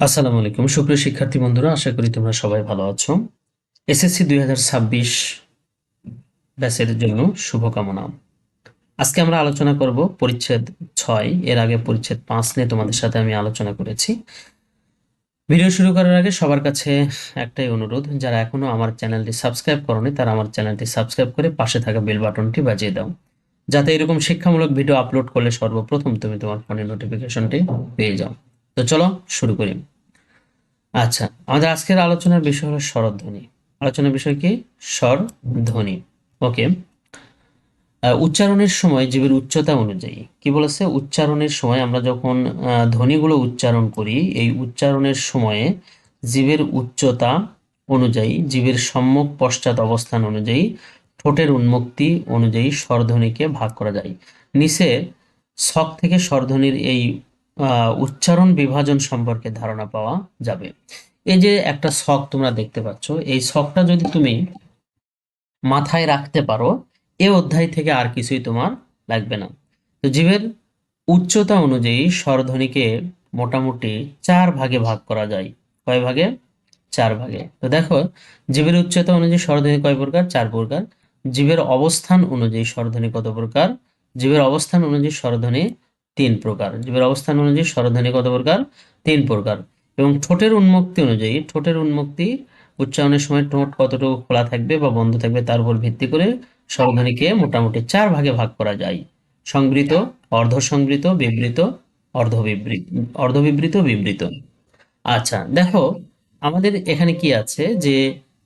আসসালামু আলাইকুম। সুপ্রিয় শিক্ষার্থী বন্ধুরা, আশা করি তোমরা সবাই ভালো আছো। এসএসসি দুই হাজার ছাব্বিশ ব্যাচের জন্য শুভকামনা। আজকে আমরা আলোচনা করব পরিচ্ছেদ ছয়। এর আগে পরিচ্ছেদ পাঁচ নিয়ে তোমাদের সাথে আমি আলোচনা করেছি। ভিডিও শুরু করার আগে সবার কাছে একটাই অনুরোধ, যারা এখনও আমার চ্যানেলটি সাবস্ক্রাইব করনি, তারা আমার চ্যানেলটি সাবস্ক্রাইব করে পাশে থাকা বেল বাটনটি বাজিয়ে দাও। যাতে এরকম শিক্ষামূলক ভিডিও আপলোড করলে সর্বপ্রথম তুমি তোমার ফোনের নোটিফিকেশনটি পেয়ে যাও। তো চলো শুরু করি। আচ্ছা আমাদের আজকের আলোচনার বিষয় হলো স্বরধ্বনি। আলোচনার বিষয় কি? স্বরধ্বনি। ওকে। উচ্চারণের সময় জীবের উচ্চতা অনুযায়ী। কি বলেছে? উচ্চারণের সময় আমরা যখন ধ্বনিগুলো উচ্চারণ করি, এই উচ্চারণের সময়ে জীবের উচ্চতা অনুযায়ী, জীবের সম্মুখ পশ্চাৎ অবস্থান অনুযায়ী, ঠোঁটের উন্মুক্তি অনুযায়ী স্বরধ্বনিকে ভাগ করা যায়। নিচে ছক থেকে স্বরধ্বনির এই উচ্চারণ বিভাজন সম্পর্কে ধারণা পাওয়া যাবে। এই যে একটা ছক তোমরা দেখতে পাচ্ছ, এই ছকটা যদি তুমি মাথায় রাখতে পারো, এ অধ্যায় থেকে আর কিছুই তোমার লাগবে না। তো জীবের উচ্চতা অনুযায়ী স্বরধ্বনিকে মোটামুটি চার ভাগে ভাগ করা যায়। কয় ভাগে? চার ভাগে। তো দেখো, জীবের উচ্চতা অনুযায়ী স্বরধ্বনি কয় প্রকার? চার প্রকার। জীবের অবস্থান অনুযায়ী স্বরধ্বনি কত প্রকার? জীবের অবস্থান অনুযায়ী স্বরধ্বনি তিন প্রকার। জীবের অবস্থান অনুযায়ী স্বরধ্বনি কত প্রকার? তিন প্রকার। এবং ঠোঁটের উন্মুক্তি অনুযায়ী, ঠোঁটের উন্মুক্তি উচ্চারণের সময় ঠোঁট কতটুকু খোলা থাকবে বা বন্ধ থাকবে তার উপর ভিত্তি করে স্বরধ্বনিকে মোটামুটি চার ভাগে ভাগ করা যায়। সংবৃত অর্ধসংবৃত বিবৃত অর্ধবিবৃত অর্ধবিবৃত, বিবৃত। আচ্ছা দেখো, আমাদের এখানে কি আছে যে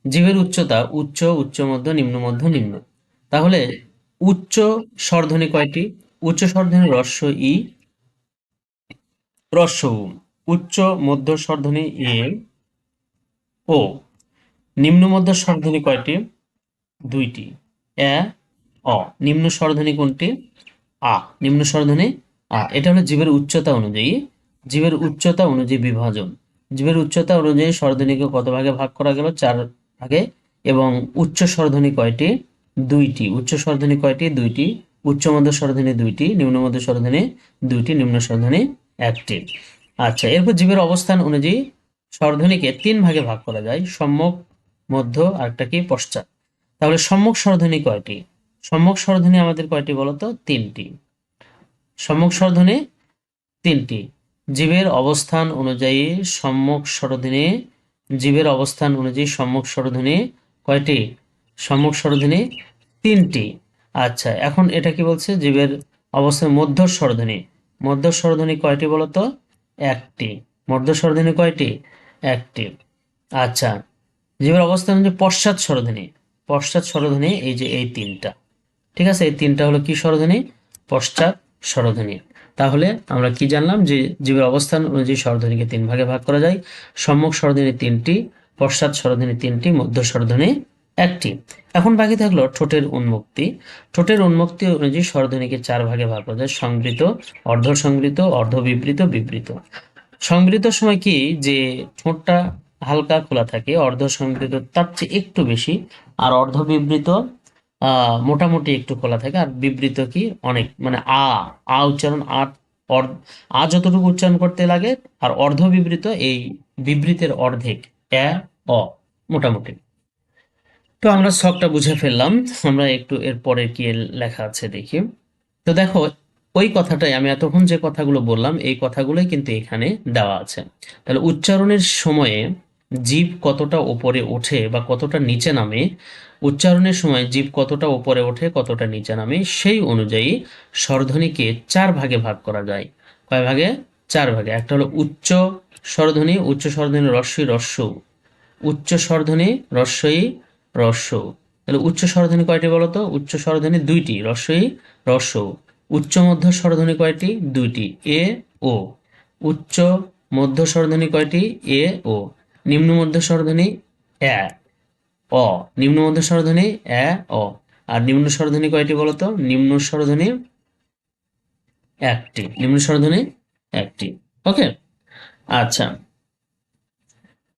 জীবের উচ্চতা উচ্চ উচ্চ, মধ্য, নিম্ন মধ্য, নিম্ন। তাহলে উচ্চ স্বরধ্বনি কয়টি? উচ্চ স্বরধ্বনি রস্য ই রস্য উচ্চ মধ্য স্বরধ্বনি এ ও। নিম্ন মধ্য স্বরধ্বনি কয়টি? দুইটি। এ, অ। নিম্ন স্বরধ্বনি কোনটি? আ। নিম্ন স্বরধ্বনি আ। এটা হলো জীবের উচ্চতা অনুযায়ী। জীবের উচ্চতা অনুযায়ী বিভাজন। জীবের উচ্চতা অনুযায়ী স্বরধ্বনিকে কত ভাগে ভাগ করা গেল? চার ভাগে। এবং উচ্চ স্বরধ্বনি কয়টি? দুইটি। উচ্চ স্বরধ্বনি কয়টি? দুইটি। উচ্চ মধ্য স্বরধ্বনি দুইটি, নিম্ন মধ্য স্বরধ্বনি দুইটি, নিম্ন স্বরধ্বনি একটি। আচ্ছা এরপর জীবের অবস্থান অনুযায়ী স্বরধ্বনিকে তিন ভাগে ভাগ করা যায়, সম্মুখ, মধ্য, আরেকটা কি, পশ্চাৎ। তাহলে সম্মুখ স্বরধ্বনি কয়টি? সম্মুখ স্বরধ্বনি আমাদের কয়টি বলতো? তিনটি। সম্মুখ স্বরধ্বনি তিনটি। জীবের অবস্থান অনুযায়ী সম্মুখ স্বরধ্বনি জীবের অবস্থান অনুযায়ী সম্মুখ স্বরধ্বনি কয়টি? সম্মুখ স্বরধ্বনি তিনটি। আচ্ছা এখন এটা কি বলছে? জীবের অবস্থান মধ্য স্বরধ্বনি মধ্য স্বরধ্বনি কয়টি বলতো? একটি। মধ্য স্বরধ্বনি কয়টি? একটি। আচ্ছা জীবের অবস্থান হচ্ছে পশ্চাৎ স্বরধ্বনি পশ্চাৎ স্বরধ্বনি এই যে এই তিনটা। ঠিক আছে? এই তিনটা হলো কি স্বরধ্বনি? পশ্চাৎ স্বরধ্বনি তাহলে আমরা কি জানলাম যে জীবের অবস্থান অনুযায়ী স্বরধ্বনিকে তিন ভাগে ভাগ করা যায়। সম্মুখ স্বরধ্বনি তিনটি পশ্চাৎ স্বরধ্বনি তিনটি মধ্য স্বরধ্বনি একটি। এখন বাকি থাকল ঠোঁটের উন্মুক্তি। ঠোঁটের উন্মুক্তি অনুযায়ী স্বরধ্বনিকে চার ভাগে ভাগ করা যায়। সংবৃত অর্ধ সংবৃত অর্ধ বিবৃত। বিবৃত সংবৃত সময় কি? যে ঠোঁটটা হালকা খোলা থাকে অর্ধ সংবৃত তার চেয়ে একটু বেশি, আর অর্ধ বিবৃত মোটামুটি একটু খোলা থাকে, আর বিবৃত কি? অনেক মানে আ আ উচ্চারণ, আ, অর- আ যতটুকু উচ্চারণ করতে লাগে, আর অর্ধ বিবৃত এই বিবৃতের অর্ধেক, এ, অ, মোটামুটি। তো আমরা ছকটা বুঝে ফেললাম। আমরা একটু এর পরে কি লেখা আছে দেখি। তো দেখো, ওই কথাটাই আমি এতক্ষণ যে কথাগুলো বললাম, এই কথাগুলোই কিন্তু এখানে দেওয়া আছে। তাহলে উচ্চারণের সময়ে জীব কতটা ওপরে ওঠে বা কতটা নিচে নামে, উচ্চারণের সময় জীব কতটা উপরে ওঠে, কতটা নিচে নামে, সেই অনুযায়ী স্বরধ্বনিকে চার ভাগে ভাগ করা যায়। কয় ভাগে? চার ভাগে। একটা হলো উচ্চ স্বরধ্বনি উচ্চ স্বরধ্বনি রস্যই রস্য। উচ্চ স্বরধ্বনি রস্যই রস্য। তাহলে উচ্চ স্বরধ্বনি কয়টি বলতো? উচ্চ স্বরধ্বনি দুইটি, রস্যই রস্য। উচ্চ মধ্য স্বরধ্বনি কয়টি? দুইটি, এ, ও। উচ্চ মধ্য স্বরধ্বনি কয়টি? এ, ও। নিম্ন মধ্য স্বরধ্বনি, এ, অ। নিম্ন মধ্য স্বরধ্বনি, এ, অ। আর নিম্ন স্বরধ্বনি কয়টি বলতো? নিম্ন স্বরধ্বনি একটি। নিম্ন স্বরধ্বনি একটি। ওকে? আচ্ছা।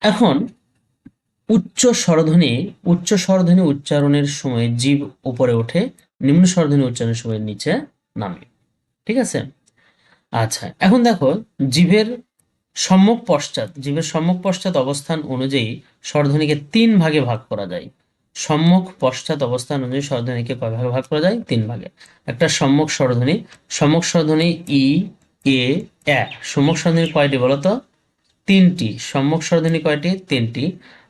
এখন উচ্চ স্বরধ্বনি উচ্চ স্বরধ্বনি উচ্চারণের সময় জীব উপরে ওঠে, নিম্ন স্বরধ্বনি উচ্চারণের সময় নিচে নামে। ঠিক আছে? আচ্ছা এখন দেখো, জীবের সম্মুখ পশ্চাৎ, জীবের সম্মুখ পশ্চাৎ অবস্থান অনুযায়ী স্বরধ্বনিকে তিন ভাগে ভাগ করা যায়। সম্মুখ পশ্চাৎ অবস্থান অনুযায়ী স্বরধ্বনিকে কয় ভাগে ভাগ করা যায়? তিন ভাগে। একটা সম্মুখ স্বরধ্বনি সম্মুখ স্বরধ্বনি ই, এ এ। সম্মুখ স্বরধ্বনি কয়টি বলতো? তিনটি। সম্মুখ স্বরধ্বনি কয়টি? তিনটি।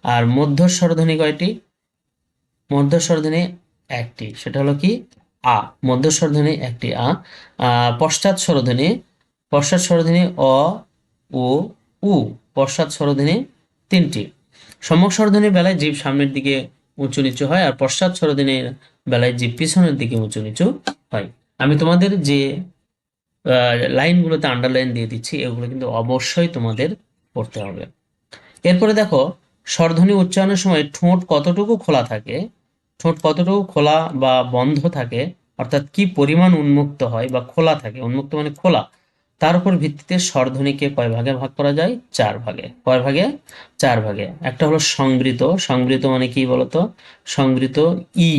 আর মধ্য স্বরধ্বনি কয়টি? মধ্য স্বরধ্বনি একটি। সেটা হলো কি? আ। মধ্য স্বরধ্বনি একটি, আ। পশ্চাৎ স্বরধ্বনি পশ্চাৎ স্বরধ্বনি অ ও উ। পশ্চাৎ স্বরধ্বনি তিনটি। সম্মুখ স্বরধ্বনির বেলায় জীব সামনের দিকে উঁচু নিচু হয় আর পশ্চাৎ স্বরধ্বনির বেলায় জীব পিছনের দিকে উঁচু নিচু হয়। আমি তোমাদের যে লাইনগুলোতে আন্ডারলাইন দিয়ে দিচ্ছি, এগুলো কিন্তু অবশ্যই তোমাদের পড়তে হবে। এরপরে দেখো স্বরধ্বনি উচ্চারণের সময় ঠোঁট কতটুকু খোলা থাকে? ঠোঁট কতটুকু খোলা বা বন্ধ থাকে? অর্থাৎ কি পরিমাণ উন্মুক্ত হয় বা খোলা থাকে? উন্মুক্ত মানে খোলা। তার উপর ভিত্তিতে স্বরধ্বনিকে কয় ভাগে ভাগ করা যায়? চার ভাগে। কয় ভাগে? চার ভাগে। একটা হলো সংবৃত সংবৃত মানে কি বলতো? সংবৃত ই,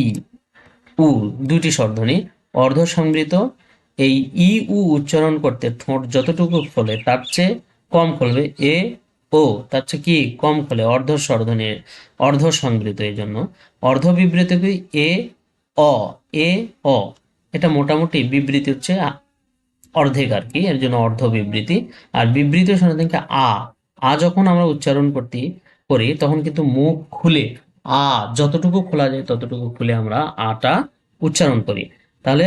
উ দুটি স্বরধ্বনি। অর্ধ সংবৃত এই ই, উ উচ্চারণ করতে ঠোঁট যতটুকু খোলে, তার চেয়ে কম খুলবে। এ ও, তার চেয়ে কি কম খোলে অর্ধ স্বরধ্বনি অর্ধ সংবৃত এই জন্য? অর্ধ বিবৃত কি এ, অ এ, অ। এটা মোটামুটি বিবৃতি হচ্ছে অর্ধেক আর কি, এর জন্য অর্ধ বিবৃতি আর বিবৃতি শোনাতে আ আ যখন আমরা উচ্চারণ করতে করি, তখন কিন্তু মুখ খুলে, আ যতটুকু খোলা যায় ততটুকু খুলে আমরা আটা উচ্চারণ করি। তাহলে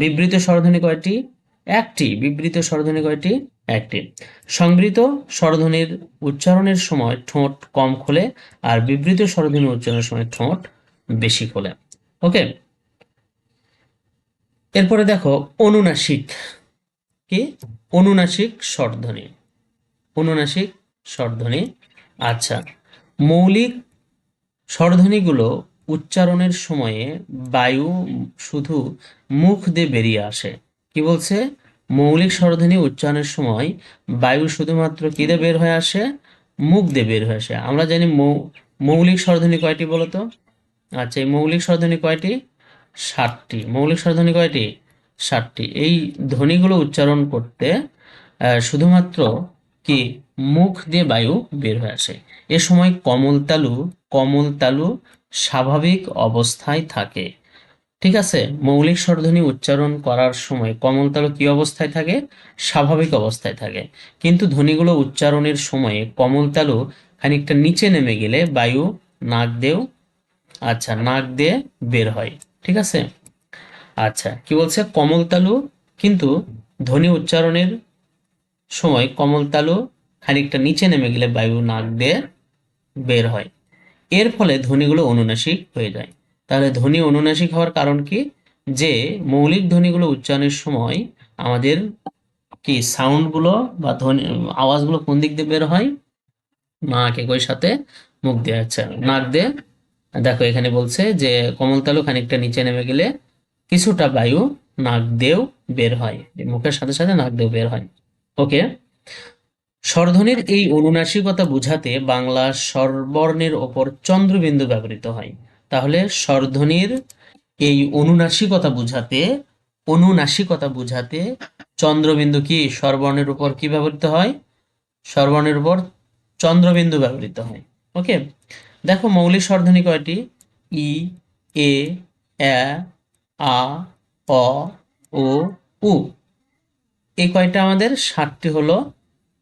বিবৃত স্বরধ্বনি কয়টি? একটি। বিবৃত স্বরধ্বনি কয়টি? একটি। সংবৃত স্বরধ্বনির উচ্চারণের সময় ঠোঁট কম খোলে আর বিবৃত স্বরধ্বনি উচ্চারণের সময় ঠোঁট বেশি খোলে। ওকে এরপরে দেখো, অনুনাসিক। কি? অনুনাসিক স্বরধ্বনি। অনুনাসিক স্বরধ্বনি। আচ্ছা মৌলিক স্বরধ্বনিগুলো উচ্চারণের সময়ে বায়ু শুধু মুখ দিয়ে বেরিয়ে আসে। কি বলছে? মৌলিক স্বরধ্বনি উচ্চারণের সময় বায়ু শুধুমাত্র কি দিয়ে বের হয়ে আসে? মুখ দিয়ে বের হয়ে আসে। আমরা জানি মৌলিক স্বরধ্বনি কয়টি বলতো? আচ্ছা এই মৌলিক স্বরধ্বনি কয়টি? ষাটটি মৌলিক স্বরধ্বনি কয়টি? ষাটটি এই ধ্বনিগুলো উচ্চারণ করতে শুধুমাত্র কি? মুখ দিয়ে বায়ু বের হয়ে আসে। এ সময় কমল তালু কমল তালু স্বাভাবিক অবস্থায় থাকে। ঠিক আছে? মৌলিক স্বরধ্বনি উচ্চারণ করার সময় কমল তালু কি অবস্থায় থাকে? স্বাভাবিক অবস্থায় থাকে। কিন্তু ধ্বনিগুলো উচ্চারণের সময়ে কমল তালু খানিকটা নিচে নেমে গেলে বায়ু, নাক দিয়েও আচ্ছা নাক দিয়ে বের হয়। ঠিক আছে? আচ্ছা কি বলছে? কমলতালু কিন্তু ধ্বনি উচ্চারণের সময় কমলতালু খানিকটা নিচে নেমে গেলে বায়ু, নাক দিয়ে বের হয়। এর ফলে ধ্বনিগুলো অনুনাসিক হয়ে যায়। তাহলে ধ্বনি অনুনাসিক হওয়ার কারণ কি? যে মৌলিক ধ্বনিগুলো উচ্চারণের সময় আমাদের কি সাউন্ডগুলো বা ধ্বনি, আওয়াজগুলো কোন দিক দিয়ে বের হয়? নাক একই সাথে মুখ দিয়ে আচ্ছা নাক দিয়ে। দেখো, এখানে বলছে যে কমলতালু খানিকটা নিচে নেমে গেলে কিছুটা বায়ু নাক দিয়েও বের হয় মুখের সাথে সাথে নাক দিয়েও বের হয়। ওকে? স্বরধ্বনির এই অনুনাসিকতা বুঝাতে বাংলা স্বরবর্ণের ওপর চন্দ্রবিন্দু ব্যবহৃত হয়। তাহলে স্বরধ্বনির এই অনুনাসিকতা বুঝাতে অনুনাসিকতা বুঝাতে চন্দ্রবিন্দু কি স্বরবর্ণের উপর কি ব্যবহৃত হয়? স্বরবর্ণের উপর চন্দ্রবিন্দু ব্যবহৃত হয়। ওকে? দেখো মৌলিক স্বরধ্বনি কয়টি? ই, এ আ, অ, ও, উ। এই কয়টা আমাদের? ষাটটি হলো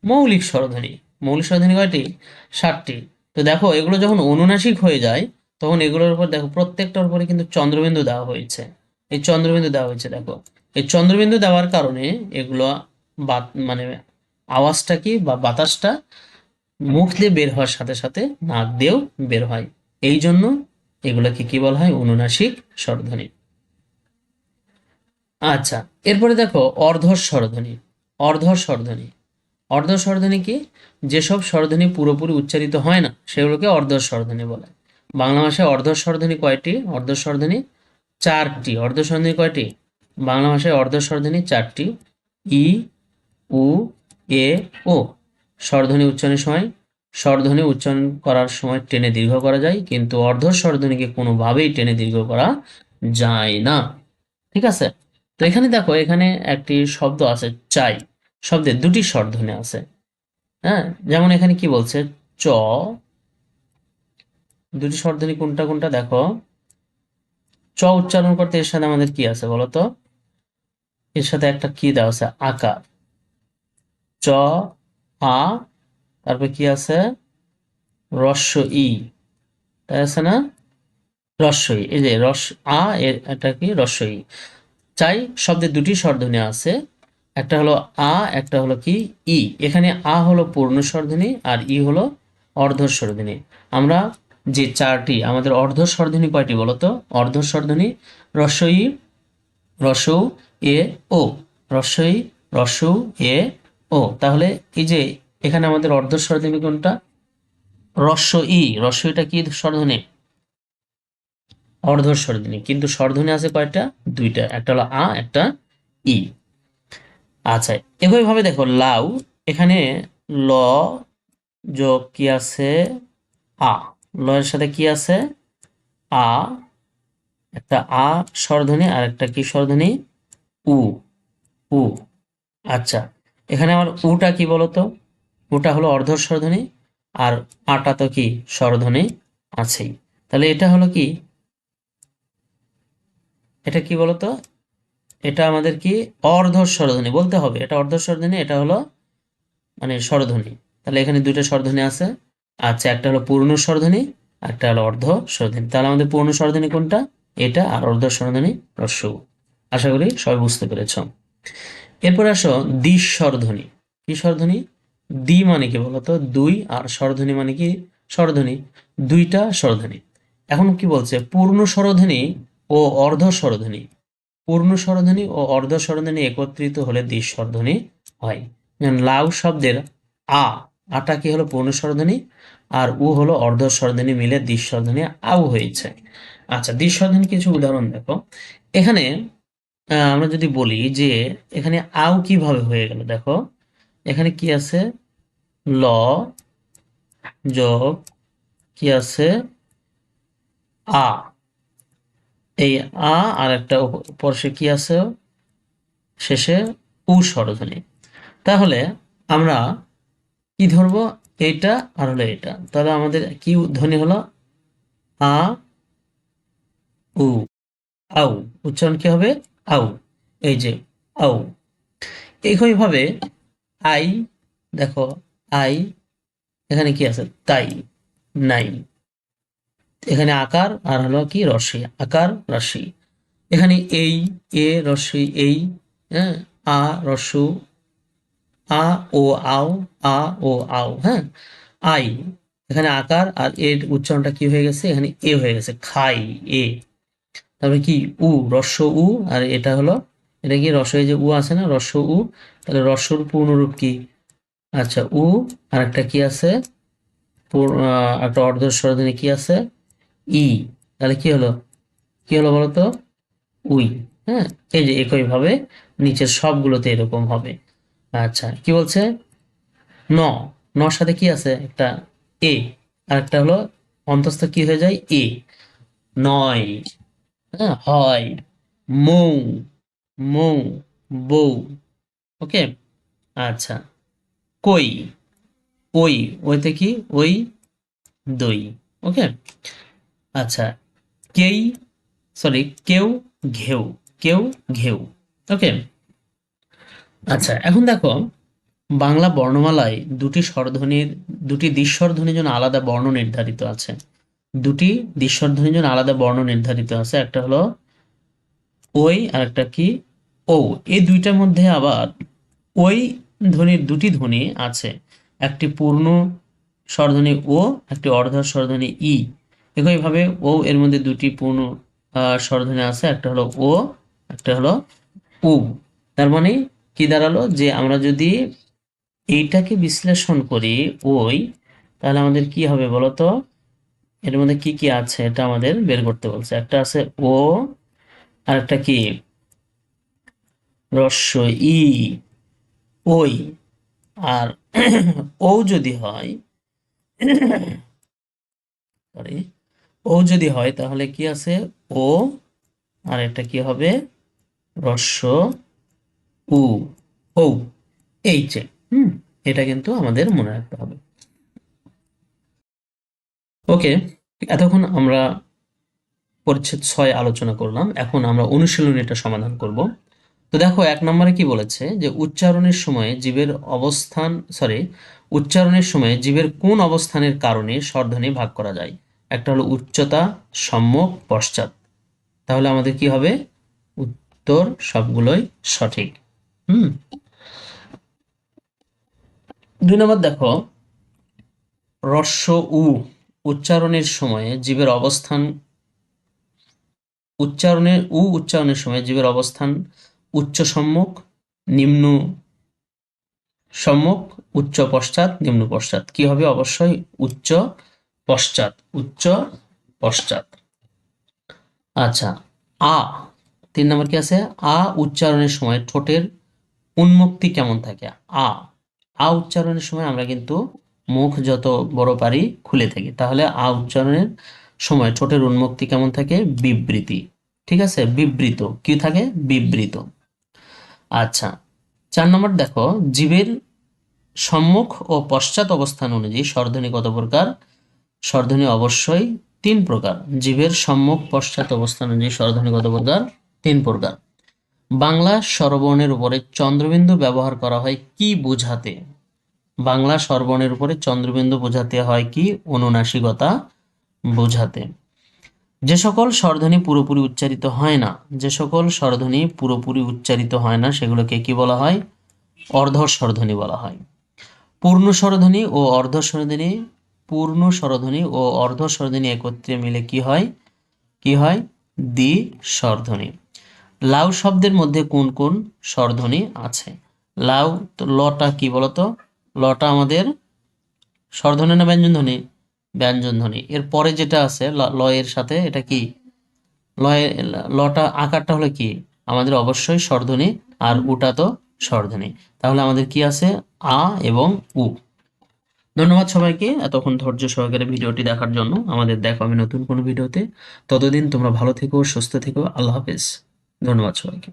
মৌলিক স্বরধ্বনি। মৌলিক স্বরধ্বনি কয়টি? ষাটটি। তো দেখো এগুলো যখন অনুনাসিক হয়ে যায় তখন এগুলোর উপর দেখো, প্রত্যেকটার উপরে কিন্তু চন্দ্রবিন্দু দেওয়া হয়েছে। এই চন্দ্রবিন্দু দেওয়া হয়েছে, দেখো। এই চন্দ্রবিন্দু দেওয়ার কারণে এগুলো মানে আওয়াজটা কি বা বাতাসটা মুখ দিয়ে বের হওয়ার সাথে সাথে নাক দিয়েও বের হয়। এই জন্য এগুলোকে কি বলা হয়? অনুনাসিক স্বরধ্বনি। আচ্ছা এরপরে দেখো অর্ধ স্বরধ্বনি। অর্ধ স্বরধ্বনি। অর্ধ স্বরধ্বনি কি? যেসব স্বরধ্বনি পুরোপুরি উচ্চারিত হয় না, সেগুলোকে অর্ধ স্বরধ্বনি বলে। বাংলা ভাষায় অর্ধ স্বরধ্বনি কয়টি? অর্ধ স্বরধ্বনি চারটি। অর্ধ স্বরধ্বনি কয়টি? বাংলা ভাষায় অর্ধ স্বরধ্বনি চারটি। ই, উ, এ, ও। স্বরধ্বনি উচ্চারণের সময় স্বরধ্বনি উচ্চারণ করার সময় টেনে দীর্ঘ করা যায়, কিন্তু অর্ধ স্বরধ্বনিকে কোনোভাবেই টেনে দীর্ঘ করা যায় না। ঠিক আছে? তো এখানে দেখো, এখানে একটি শব্দ আছে, চাই। শব্দের দুটি স্বরধ্বনি আছে। হ্যাঁ? যেমন এখানে কি বলছে? চ দুটি স্বরধ্বনি কোনটা কোনটা দেখো। চ উচ্চারণ করতে এর সাথে আমাদের কি আছে বলো তো? এর সাথে একটা কি দেওয়া আছে? আকার। চ, আ, তারপর কি আছে? রস্য ই। তাই আছে না? রস্যই এই যে রস, আ, এর এটা কি? রস্যই চাই শব্দের দুটি স্বরধ্বনি আছে। একটা হলো আ, একটা হলো কি? ই। এখানে আ হলো পূর্ণ স্বরধ্বনি আর ই হলো অর্ধ স্বরধ্বনি আমরা যে চারটি, আমাদের অর্ধ স্বরধ্বনি কয়টি বলতো? অর্ধ স্বরধ্বনি রস্যই রসৌ এ, ও। রসই রসৌ এ, ও। তাহলে এই যে এখানে আমাদের অর্ধ স্বরধ্বনি কোনটা? রস্য ই রস্যইটা কি স্বরধ্বনি অর্ধ স্বরধ্বনি কিন্তু স্বরধ্বনি আছে কয়টা? দুইটা। একটা হলো আ, একটা ই। আচ্ছা একইভাবে দেখো, লাউ। এখানে ল যোগ কি আছে? আ। ল এর সাথে কি আছে? আ, একটা আ স্বরধ্বনি, আর একটা কি স্বরধ্বনি? উ উ। আচ্ছা এখানে আমার উটা কি বলতো? উটা হলো অর্ধ স্বরধ্বনি, আর আটা তো কি স্বরধ্বনি? আছেই। তাহলে এটা হলো কি? এটা কি বলতো? এটা আমাদের কি? অর্ধ স্বরধ্বনি, বলতে হবে। এটা অর্ধ স্বরধ্বনি, এটা হলো মানে স্বরধ্বনি। তাহলে এখানে দুইটা স্বরধ্বনি আছে। আচ্ছা একটা হলো পূর্ণ স্বরধ্বনি একটা হলো অর্ধ স্বরধ্বনি তাহলে আমাদের পূর্ণ স্বরধ্বনি কোনটা? এটা আর অর্ধ স্বরধ্বনি রস্য আশা করি সবাই বুঝতে পেরেছ। এরপর আসো, দ্বি স্বরধ্বনি কি স্বরধ্বনি দ্বি মানে কি বলতো দুই আর স্বরধ্বনি মানে কি? স্বরধ্বনি দুইটা স্বরধ্বনি এখন কি বলছে? পূর্ণ স্বরধ্বনি ও অর্ধ স্বরধ্বনি পূর্ণ স্বরধ্বনি ও অর্ধ স্বরধ্বনি একত্রিত হলে দ্বি স্বরধ্বনি হয়। যেমন লাউ শব্দের আ আটা কি হলো পূর্ণ স্বরধ্বনি আর উ হলো অর্ধ স্বরধ্বনি মিলে দ্বি স্বরধ্বনি আউ হয়েছে। আচ্ছা দ্বি স্বরধ্বনি কিছু উদাহরণ দেখো। এখানে আমরা যদি বলি যে এখানে আউ কীভাবে হয়ে গেল দেখো। এখানে কি আছে? ল যোগ কি আছে? আ। এই আ আর একটা পরশে কি আছে? শেষে উ স্বরধ্বনি তাহলে আমরা কি ধরবো? এটা আর হলো এটা। তাহলে আমাদের কি ধ্বনি হলো? আ, উ, আউ। উচ্চারণ কি হবে? আউ। এই যে, আউ। একইভাবে আই, দেখো, আই, এখানে কি আছে? তাই, নাই। এখানে আকার আর হলো কি? রসি আকার রসি এখানে এই, এ রসি এই হ্যাঁ আ, রসু আ ও আও, আ ও আও হ্যাঁ? আই, এখানে আকার আর এর উচ্চারণটা কি হয়ে গেছে? এখানে এ হয়ে গেছে, খাই, এ। তারপরে কি? উ রস্য উ, আর এটা হলো, এটা কি রসয়ে যে উ আছে না? রস্য উ, তাহলে রস্যর পূর্ণরূপ কি? আচ্ছা উ আর একটা কি আছে? একটা অর্ধ স্বরধ্বনি কি আছে? ই, তাহলে কি হলো? কি হলো বলতো? উই হ্যাঁ? এই যে একইভাবে নিচের সবগুলোতে এরকম হবে। আচ্ছা কি বলছে? ন, নর সাথে কি আছে? একটা এ আর একটা হলো অন্তস্থ কি হয়ে যায়? এ, নয় হ্যাঁ হয়, মৌ মৌ বউ ওকে? আচ্ছা কই, ওই, ওইতে কি? ওই, দই, ওকে? আচ্ছা কেই সরি কেউ, ঘেউ কেউ, ঘেউ, ওকে? আচ্ছা এখন দেখো, বাংলা বর্ণমালায় দুটি স্বরধ্বনির, দুটি দ্বিস্বরধ্বনির জন্য আলাদা বর্ণ নির্ধারিত আছে। দুটি দ্বিস্বরধ্বনির জন্য আলাদা বর্ণ নির্ধারিত আছে, একটা হলো ওই আর একটা কি ও এই দুইটার মধ্যে আবার ওই ধ্বনির দুটি ধ্বনি আছে, একটি পূর্ণ স্বরধ্বনি ও, একটি অর্ধ স্বরধ্বনি ই। একইভাবে ও এর মধ্যে দুটি পূর্ণ স্বরধ্বনি আছে, একটা হলো ও, একটা হলো উ। তার মানে কি দাঁড়াল? যে আমরা যদি এইটাকে বিশ্লেষণ করি ওই, তাহলে আমাদের কি হবে বলতো? এর মধ্যে কি কি আছে এটা আমাদের বের করতে বলছে। একটা আছে ও, আর একটা কি? রস্য ই, ওই। আর ও যদি হয় সরি ও যদি হয় তাহলে কি আছে? ও, আর এটা কি হবে? রস্য উ ও এইচ হুম, এটা কিন্তু আমাদের মনে রাখতে হবে। ওকে, এতক্ষণ আমরা পরিচ্ছেদ ছয় আলোচনা করলাম। এখন আমরা অনুশীলনীটা সমাধান করব। তো দেখো, এক নম্বরে কি বলেছে যে, উচ্চারণের সময় জীবের অবস্থান সরি উচ্চারণের সময় জীবের কোন অবস্থানের কারণে স্বরধ্বনি ভাগ করা যায়? একটা হলো উচ্চতা, সম্মুখ, পশ্চাৎ। তাহলে আমাদের কি হবে? উত্তর সবগুলোই সঠিক। দুই নম্বর দেখো রস্য উ, উচ্চারণের সময়ে জীবের অবস্থান উচ্চারণের উ, উচ্চারণের সময় জীবের অবস্থান, উচ্চ সম্মুখ, নিম্ন সম্মুখ, উচ্চ পশ্চাৎ, নিম্ন পশ্চাৎ। কি হবে? অবশ্যই উচ্চ পশ্চাৎ উচ্চ পশ্চাৎ। আচ্ছা আ, তিন নম্বর কি আছে? আ, উচ্চারণের সময় ঠোঁটের উন্মুক্তি কেমন থাকে? আ আ উচ্চারণের সময় আমরা কিন্তু মুখ যত বড় পারি খুলে থাকি। তাহলে আ উচ্চারণের সময় ঠোঁটের উন্মুক্তি কেমন থাকে? বিবৃতি। ঠিক আছে? বিবৃত। কি থাকে? বিবৃত। আচ্ছা চার নম্বর দেখো, জীবের সম্মুখ ও পশ্চাৎ অবস্থান অনুযায়ী স্বরধ্বনি কত প্রকার? স্বরধ্বনি অবশ্যই তিন প্রকার। জীবের সম্মুখ পশ্চাৎ অবস্থান অনুযায়ী স্বরধ্বনি কত প্রকার? তিন প্রকার। বাংলা স্বরবর্ণের উপরে চন্দ্রবিন্দু ব্যবহার করা হয় কি বোঝাতে? বাংলা স্বরবর্ণের উপরে চন্দ্রবিন্দু বোঝাতে হয় কি? অনুনাসিকতা বোঝাতে। যে সকল স্বরধ্বনি পুরোপুরি উচ্চারিত হয় না, যে সকল স্বরধ্বনি পুরোপুরি উচ্চারিত হয় না, সেগুলোকে কি বলা হয়? অর্ধ স্বরধ্বনি বলা হয়। পূর্ণ স্বরধ্বনি ও অর্ধ স্বরধ্বনি পূর্ণ স্বরধ্বনি ও অর্ধ স্বরধ্বনি একত্রে মিলে কি হয়? কি হয়? দ্বি স্বরধ্বনি। লাউ শব্দের মধ্যে কোন কোন স্বরধ্বনি আছে? লাউ তো লটা কি বলতো? লটা আমাদের স্বরধ্বনি না ব্যঞ্জন ধ্বনি ব্যঞ্জন ধ্বনি এর পরে যেটা আছে, ল- লয়ের সাথে এটা কি? লয়ে, লটা আকারটা হলো কি? আমাদের অবশ্যই স্বরধ্বনি আর উটা তো স্বরধ্বনি। তাহলে আমাদের কি আছে? আ এবং উ। ধন্যবাদ সবাইকে এতক্ষণ ধৈর্য সহকারে ভিডিওটি দেখার জন্য। আমাদের দেখো আমি নতুন কোনো ভিডিওতে। ততদিন তোমরা ভালো থেকো, সুস্থ থেকো। আল্লাহ হাফেজ। ধন্যবাদ সবাইকে।